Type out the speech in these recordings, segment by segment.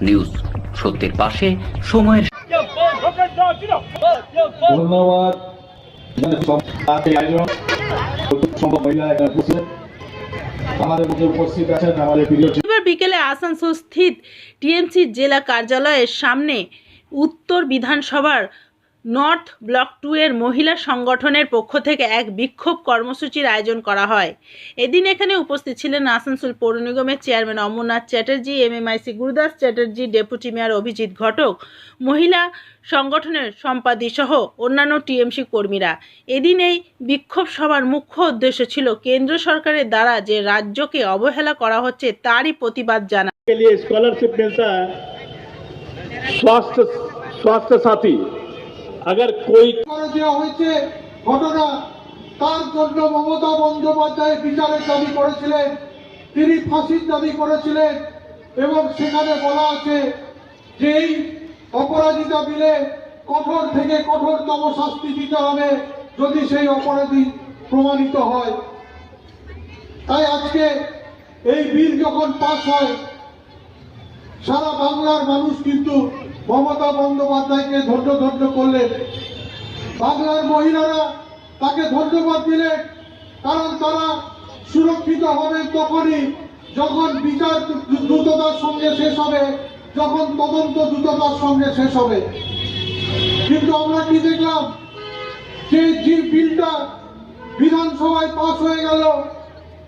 News সত্যের পাশে সময়ের ধন্যবাদ। আমাদের মধ্যে উপস্থিত আছেন আমাদের প্রিয় বিকেলে আসানসোল স্থিত টিএমসি জেলা কার্যালয়ের সামনে উত্তর বিধানসভার নর্থ ব্লক টু এর মহিলা সংগঠনের পক্ষ থেকে এক বিক্ষোভ কর্মসূচির আয়োজন করা হয় এদিন এখানে উপস্থিত ছিলেন আসানসোল পৌর নিগমের chairman Amarnath Chatterjee MMIC Gurudas Chatterjee deputy mayor Abhijit Ghatak মহিলা সংগঠনের সম্পাদী সহ অন্যান্য টিএমসি কর্মীরা এদিন এই বিক্ষোভ সভার মুখ্য উদ্দেশ্য ছিল কেন্দ্র সরকারের দ্বারা যে রাজ্যকে অবহেলা করা হচ্ছে তারই প্রতিবাদ জানা के लिए स्कॉलरशिप मिलता है स्वास्थ्य स्वास्थ्य साथी अगर कोई করে দেওয়া হয়েছে ঘটনা তার জন্য মমতা বন্দ্যোপাধ্যায় বিচারের দাবি করেছিলেন তিনি ফাঁসির দাবি করেছিলেন এবং সেখানে বলা আছে যে এই অপরাজিতা বিলে কঠোর থেকে কঠোরতম শাস্তি দিতে হবে যদি সেই অপরাধী প্রমাণিত হয় তাই আজকে এই বিল যখন পাস হয় সারা বাংলার মানুষ কিন্তু মমতা বন্দ্যোপাধ্যায়কে ধন্য ধন্য করলেন বাংলার মহিলারা তাকে ধন্যবাদ দিলেন কারণ তারা সুরক্ষিত হবে তখনই যখন বিচার দ্রুততার সঙ্গে শেষ হবে, যখন তদন্ত দ্রুততার সঙ্গে শেষ হবে। কিন্তু আমরা কি দেখলাম? যে যে বিলটা বিধানসভায় পাস হয়ে গেল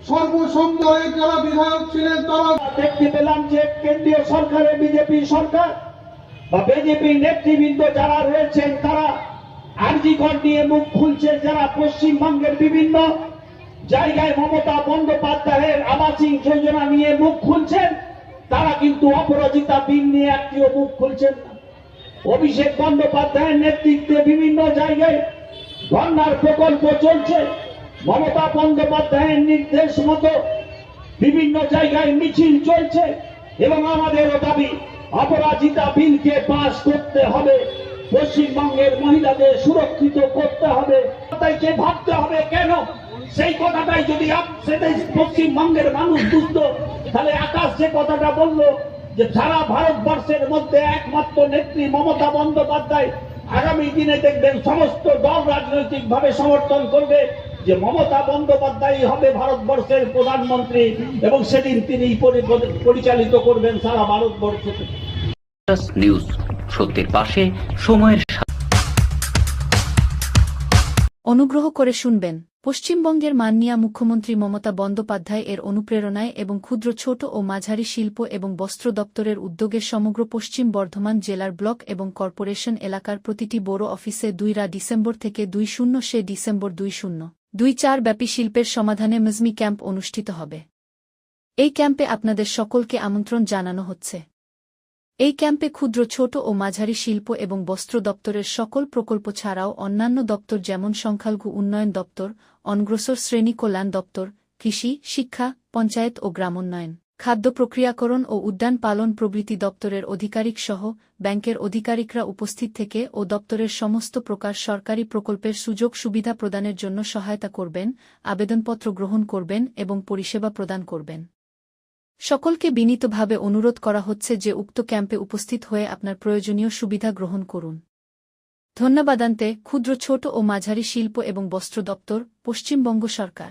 সর্বসম্ময়ে যারা বিধায়ক ছিলেন তারা দেখতে পেলাম যে কেন্দ্রীয় সরকারের বিজেপি সরকার বা বিজেপি নেতৃবৃন্দ যারা রয়েছেন, তারা আরজিকর নিয়ে মুখ খুলছেন যারা পশ্চিমবঙ্গের বিভিন্ন জায়গায় মমতা বন্দ্যোপাধ্যায়ের আবাসিক যোজনা নিয়ে মুখ খুলছেন, তারা কিন্তু অপরাজিতা বিল নিয়ে একটিও মুখ খুলছেন না। অভিষেক বন্দ্যোপাধ্যায়ের নেতৃত্বে বিভিন্ন জায়গায় ধর্নার প্রকল্প চলছে। মমতা বন্দ্যোপাধ্যায়ের নির্দেশ মতো বিভিন্ন জায়গায় মিছিল চলছে এবং আমাদেরও দাবি অপরাজিতা বিলকে পাশ করতে হবে। পশ্চিমবঙ্গের মহিলাদের সুরক্ষিত করতে হবে। তাইকে ভাবতে হবে কেন? সেই কথাটাই যদি পশ্চিমবঙ্গের মানুষ বুঝতো, তাহলে আকাশ যে কথাটা বলল, যে সারা ভারতবর্ষের মধ্যে একমাত্র নেত্রী মমতা বন্দ্যোপাধ্যায় আগামী দিনে দেখবেন সমস্ত দল রাজনৈতিক ভাবে সমর্থন করবে। যে মমতা বন্দ্যোপাধ্যায় হবে ভারতবর্ষের প্রধানমন্ত্রী এবং সেদিন তিনি পরিচালিত করবেন সারা ভারতবর্ষকে। নিউজ সত্যের পাশে সময়ের অনুগ্রহ করে শুনবেন। পশ্চিমবঙ্গের মাননীয়া মুখ্যমন্ত্রী মমতা বন্দ্যোপাধ্যায় এর অনুপ্রেরণায় এবং ক্ষুদ্র ছোট ও মাঝারি শিল্প এবং বস্ত্র দপ্তরের উদ্যোগে সমগ্র পশ্চিম বর্ধমান জেলার ব্লক এবং কর্পোরেশন এলাকার প্রতিটি বড় অফিসে দুইরা ডিসেম্বর থেকে দুই শূন্য সে ডিসেম্বর দুই শূন্য। দুই চার ব্যাপী শিল্পের সমাধানে মিজমি ক্যাম্প অনুষ্ঠিত হবে। এই ক্যাম্পে আপনাদের সকলকে আমন্ত্রণ জানানো হচ্ছে। এই ক্যাম্পে ক্ষুদ্র, ছোট ও মাঝারি শিল্প এবং বস্ত্র দপ্তরের সকল প্রকল্প ছাড়াও অন্যান্য দপ্তর যেমন সংখ্যালঘু উন্নয়ন দপ্তর, অনগ্রসর শ্রেণি কল্যাণ দপ্তর, কৃষি, শিক্ষা, পঞ্চায়েত ও গ্রামোন্নয়ন। খাদ্য প্রক্রিয়াকরণ ও উদ্যান পালন প্রভৃতি দপ্তরের আধিকারিক সহ ব্যাংকের অধিকারিকরা উপস্থিত থেকে ও দপ্তরের সমস্ত প্রকার সরকারি প্রকল্পের সুযোগ সুবিধা প্রদানের জন্য সহায়তা করবেন, আবেদনপত্র গ্রহণ করবেন এবং পরিষেবা প্রদান করবেন। সকলকে বিনীতভাবে অনুরোধ করা হচ্ছে যে উক্ত ক্যাম্পে উপস্থিত হয়ে আপনার প্রয়োজনীয় সুবিধা গ্রহণ করুন। ধন্যবাদান্তে ক্ষুদ্র ছোট ও মাঝারি শিল্প এবং বস্ত্র দপ্তর, পশ্চিমবঙ্গ সরকার।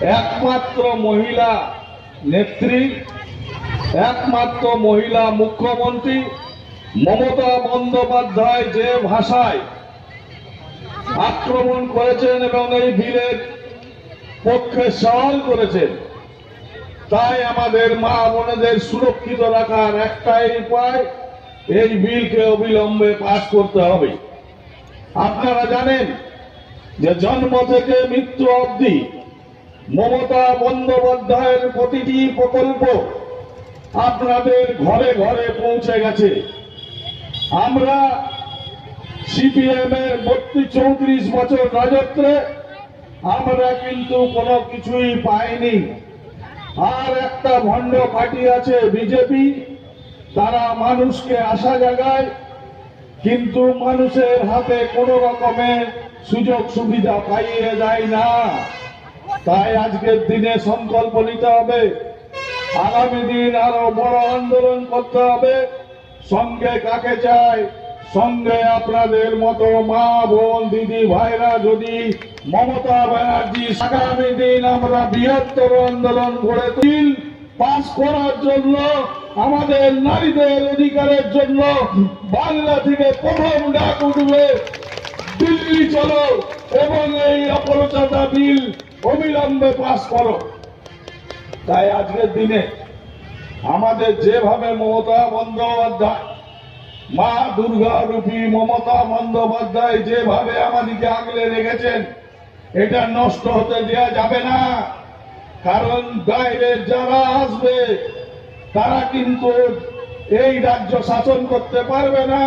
একমাত্র মহিলা নেত্রী, একমাত্র মহিলা মুখ্যমন্ত্রী মমতা বন্দ্যোপাধ্যায় যে ভাষায় আক্রমণ করেছেন এবং এই বিলের পক্ষে সওয়াল করেছেন, তাই আমাদের মা বোনেদের সুরক্ষিত রাখার একটাই উপায় এই বিলকে অবিলম্বে পাশ করতে হবে। আপনারা জানেন যে জন্ম থেকে মৃত্যু অবধি মমতা বন্দ্যোপাধ্যায়ের প্রতিটি প্রকল্প আপনাদের ঘরে ঘরে পৌঁছে গেছে। আমরা সিপিএম এর বত্রিশ চৌত্রিশ বছর রাজত্বে আমরা কিন্তু কোনো কিছুই পাইনি। আর একটা ভণ্ড পার্টি আছে বিজেপি, তারা মানুষকে আশা জাগায়, কিন্তু মানুষের হাতে কোনো রকমের সুযোগ সুবিধা পাইয়ে যায় না। তাই আজকের দিনে সংকল্প নিতে হবে। আগামী দিন আরও বড় আন্দোলন করতে হবে। সঙ্গে কাকে চাই? সঙ্গে আপনাদের মতো মা, বোন, দিদি, ভাইরা যদি মমতা ব্যানার্জি, আগামী দিন আমরা বৃহত্তর আন্দোলন গড়ে তুল পাস করার জন্য, আমাদের নারীদের অধিকারের জন্য বাংলা থেকে প্রথম ডাক উঠবে। দিল্লি চলো এবং এই অপরচতা বিল অবিলম্বে পাস করো। তাই আজকের দিনে আমাদের যেভাবে মমতা বন্দ্যোপাধ্যায়, মা দুর্গা রূপী মমতা বন্দ্যোপাধ্যায় যেভাবে আমাদেরকে আগলে রেখেছেন, এটা নষ্ট হতে দেওয়া যাবে না। কারণ বাইরের যারা আসবে, তারা কিন্তু এই রাজ্য শাসন করতে পারবে না।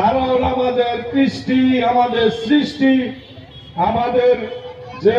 কারণ আমাদের কৃষ্টি, আমাদের সৃষ্টি, আমাদের যে